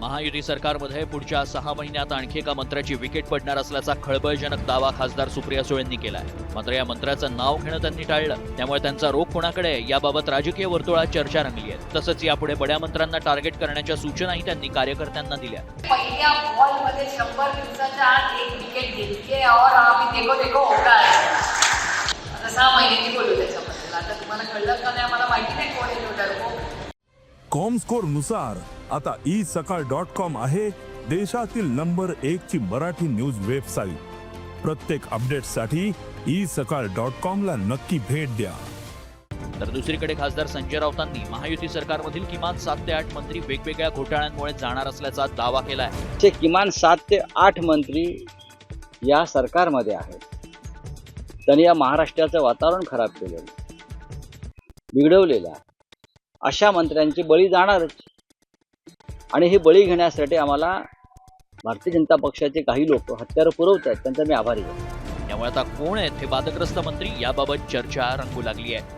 महायुती सरकारमध्ये पुढच्या सहा महिन्यात आणखी एका मंत्र्याची विकेट पडणार असल्याचा खळबळजनक दावा खासदार सुप्रिया सुळेंनी केलाय. मात्र या मंत्र्याचं नाव घेणं त्यांनी टाळलं. त्यामुळे त्यांचा रोख कोणाकडे याबाबत राजकीय वर्तुळात चर्चा रंगली आहे. तसंच यापुढे बड्या मंत्र्यांना टार्गेट करण्याच्या सूचनाही त्यांनी कार्यकर्त्यांना दिल्या पहिल्या बॉलमध्ये शंभर दिवसाच्या आत एक विकेट घेतली और आम्ही देखो देखो होता आता सहा महिन्यांनी बोलू त्याच्याबद्दल. आता तुम्हाला कळलं का नाही? मला माहिती नाही कोण आहे कॉमस्कोरनुसार आता ई सकाळ डॉट कॉम आहे देशातील नंबर एक ची मराठी न्यूज वेबसाईट प्रत्येक अपडेटसाठी ई सकाळ डॉट कॉम ला नक्की भेट द्या. तर दुसरीकडे खासदार संजय राऊतांनी महायुती सरकारमधील किमान सात ते आठ मंत्री वेगवेगळ्या घोटाळ्यांमुळे जाणार असल्याचा दावा केलाय. चे किमान सात ते आठ मंत्री या सरकारमध्ये आहेत. त्यांनी या महाराष्ट्राचं वातावरण खराब केलेलं बिघडवलेलं आहे. अशा मंत्र्यांची बळी जाणारच. आणि हे बळी घेण्यासाठी आम्हाला भारतीय जनता पक्षाचे काही लोक हत्यारं पुरवत आहेत त्यांचा मी आभारी आहे. त्यामुळे आता कोण आहेत हे वादग्रस्त मंत्री? याबाबत चर्चा रंगू लागली आहे.